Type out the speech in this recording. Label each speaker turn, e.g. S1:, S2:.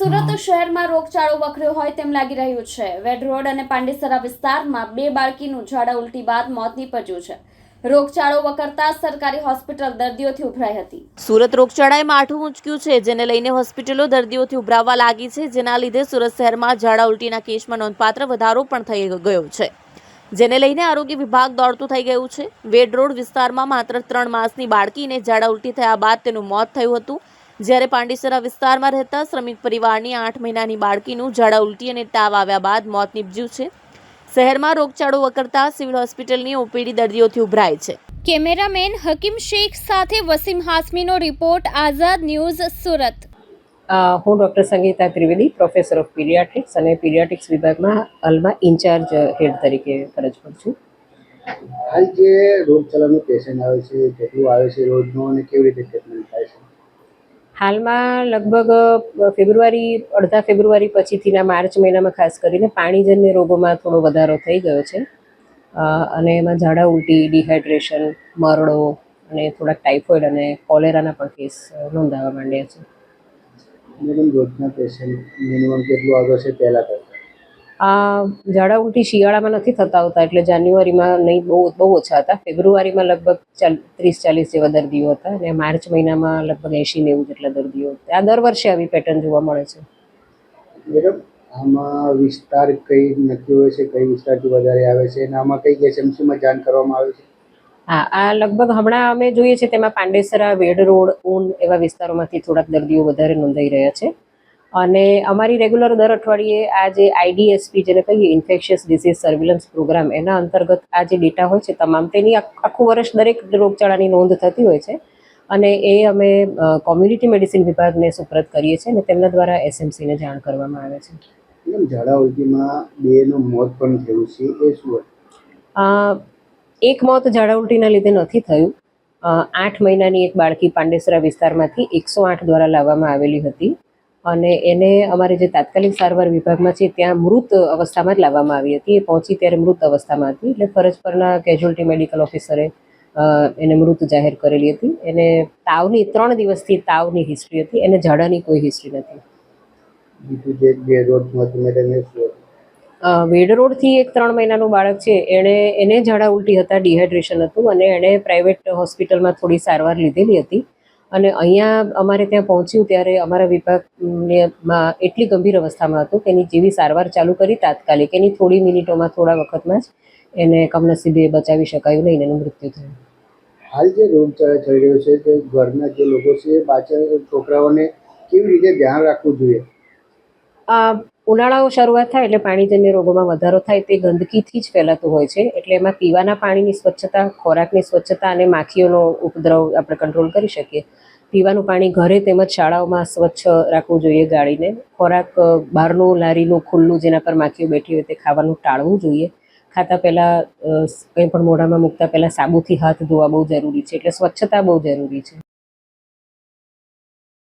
S1: સુરત શહેરમાં રોગચાળો વકર્યો હોય તેમ લાગી રહ્યું છે. વેડ રોડ અને પાંડેસરા વિસ્તારમાં બે બાળકીનું ઝાડા ઉલટી બાદ મોત નીપજ્યું છે. રોગચાળો વકરતા સરકારી હોસ્પિટલ દર્દીઓથી ઉભરાઈ હતી.
S2: સુરત રોગચાળાએ માઠું ઊંચક્યું છે જેને લઈને હોસ્પિટલો દર્દીઓથી ઉભરાવવા લાગી છે. જેના લીધે સુરત શહેરમાં ઝાડા ઉલટીના કેસમાં નોંધપાત્ર વધારો પણ થઈ ગયો છે. જેને લઈને આરોગ્ય વિભાગ દોડતું થઈ ગયું છે. વેડ રોડ વિસ્તારમાં માત્ર ત્રણ માસની બાળકીને ઝાડા ઉલટી થયા બાદ તેનું મોત થયું હતું. જ્યારે પાંડેસરા વિસ્તારમાં રહેતા શ્રમિક પરિવારની આઠ મહિનાની બાળકીનું ઝાડા ઉલટી અને તાવ આવ્યા બાદ મોત નીપજ્યું છે. શહેરમાં રોગચાળો વકરતા સિવિલ હોસ્પિટલની ઓપીડી દર્દીઓથી ઉભરાય છે.
S1: કેમેરામેન હકીમ શેખ સાથે વસીમ હાસમીનો રિપોર્ટ આઝાદ ન્યૂઝ સુરત.
S3: હું doctor Sangeeta Trivedi professor of paediatrics અને પીડિયાટ્રિક્સ વિભાગમાં હાલમાં ઇન્ચાર્જ હેડ તરીકે ફરજ પર છું.
S4: હાલ જે રોગચાળાનું પેશન્ટ આવે છે કેટલું આવે છે રોજનું અને કેવી રીતે ટ્રીટમેન્ટ થાય છે?
S3: હાલમાં લગભગ ફેબ્રુઆરી, અડધા ફેબ્રુઆરી પછીથીના માર્ચ મહિનામાં ખાસ કરીને પાણીજન્ય રોગોમાં થોડો વધારો થઈ ગયો છે. અને એમાં ઝાડા ઉલટી ડિહાઇડ્રેશન મરડો અને થોડાક ટાઇફોઇડ અને કોલેરાના પણ કેસ નોંધાવા માંડ્યા છે.
S4: રોજના પેશન્ટ મિનિમમ કેટલું આગળ છે પહેલાં કરતાં?
S3: આ ઝાડા ઉલટી શિયાળામાં નથી થતા હોતા એટલે જાન્યુઆરીમાં નહીં બહુ બહુ ઓછા હતા. ફેબ્રુઆરીમાં લગભગ ત્રીસ ચાલીસ જેવા દર્દીઓ હતા અને માર્ચ મહિનામાં લગભગ એંશી નેવું જેટલા દર્દીઓ હતા. આ દર વર્ષે આવી પેટર્ન જોવા મળે છે.
S4: મેડમ આમાં વિસ્તાર કઈ નક્કી હોય છે કઈ વિસ્તારથી વધારે આવે છે અને આમાં કઈ એસએમસીમાં જાણ કરવામાં આવે છે?
S3: હા આ લગભગ હમણાં અમે જોઈએ છીએ તેમાં પાંડેસરા વેડ રોડ ઊન એવા વિસ્તારોમાંથી થોડાક દર્દીઓ વધારે નોંધાઈ રહ્યા છે. અને અમારી રેગ્યુલર દર અઠવાડિયે આ જે આઈડીએસપી જેને કહીએ ઇન્ફેક્શિયસ ડિસીઝ સર્વેલન્સ પ્રોગ્રામ એના અંતર્ગત આ જે ડેટા હોય છે તમામ તેની આખ- વર્ષ દરેક રોગચાળાની નોંધ થતી હોય છે. અને એ અમે કોમ્યુનિટી મેડિસિન વિભાગને સુપ્રત કરીએ છીએ અને તેમના દ્વારા એસએમસીને જાણ કરવામાં આવે છે.
S4: મેડમ ઝાડા ઉલટીમાં બેનું મોત પણ થયું છે એ શું
S3: એક મોત ઝાડા ઉલટીના લીધે નથી થયું. આઠ મહિનાની એક બાળકી પાંડેસરા વિસ્તારમાંથી એકસો આઠ દ્વારા લાવવામાં આવેલી હતી. અને એને અમારે જે તાત્કાલિક સારવાર વિભાગમાં છે ત્યાં મૃત અવસ્થામાં જ લાવવામાં આવી હતી. એ પહોંચી ત્યારે મૃત અવસ્થામાં હતી એટલે ફરજ પરના કેઝ્યુઅલ્ટી મેડિકલ ઓફિસરે એને મૃત જાહેર કરેલી હતી. એને તાવની ત્રણ દિવસથી તાવની હિસ્ટ્રી હતી એને ઝાડાની કોઈ હિસ્ટ્રી નથી. વેડ રોડથી એક ત્રણ મહિનાનું બાળક છે. એણે એને ઝાડા ઉલટી હતા ડિહાઇડ્રેશન હતું અને એણે પ્રાઇવેટ હોસ્પિટલમાં થોડી સારવાર લીધેલી હતી. અને અહીંયા અમારે ત્યાં પહોંચ્યું ત્યારે અમારા વિભાગમાં એટલી ગંભીર અવસ્થામાં હતું કે એની જેવી સારવાર ચાલુ કરી તાત્કાલિક. એની થોડી મિનિટોમાં થોડા વખતમાં જ એને કમનસીબે બચાવી શકાયું નહીં એનું મૃત્યુ થયું.
S4: હાલ જે રોગચાળો થઈ રહ્યો છે તે ઘરના જે લોકો છે પાછળ છોકરાઓને કેવી રીતે ધ્યાન રાખવું જોઈએ?
S3: આ ઉનાળાઓ શરૂઆત થાય એટલે પાણીજન્ય રોગોમાં વધારો થાય તે ગંદકીથી જ ફેલાતું હોય છે. એટલે એમાં પીવાના પાણીની સ્વચ્છતા, ખોરાકની સ્વચ્છતા અને માખીઓનો ઉપદ્રવ આપણે કંટ્રોલ કરી શકીએ. પીવાનું પાણી ઘરે તેમજ શાળાઓમાં સ્વચ્છ રાખવું જોઈએ ગાળીને. ખોરાક બહારનું લારીનું, ખુલ્લું જેના પર માખીઓ બેઠી હોય તે ખાવાનું ટાળવું જોઈએ. ખાતા પહેલાં કંઈ પણ મોઢામાં મૂકતા પહેલાં સાબુથી હાથ ધોવા બહુ જરૂરી છે. એટલે સ્વચ્છતા બહુ જરૂરી છે.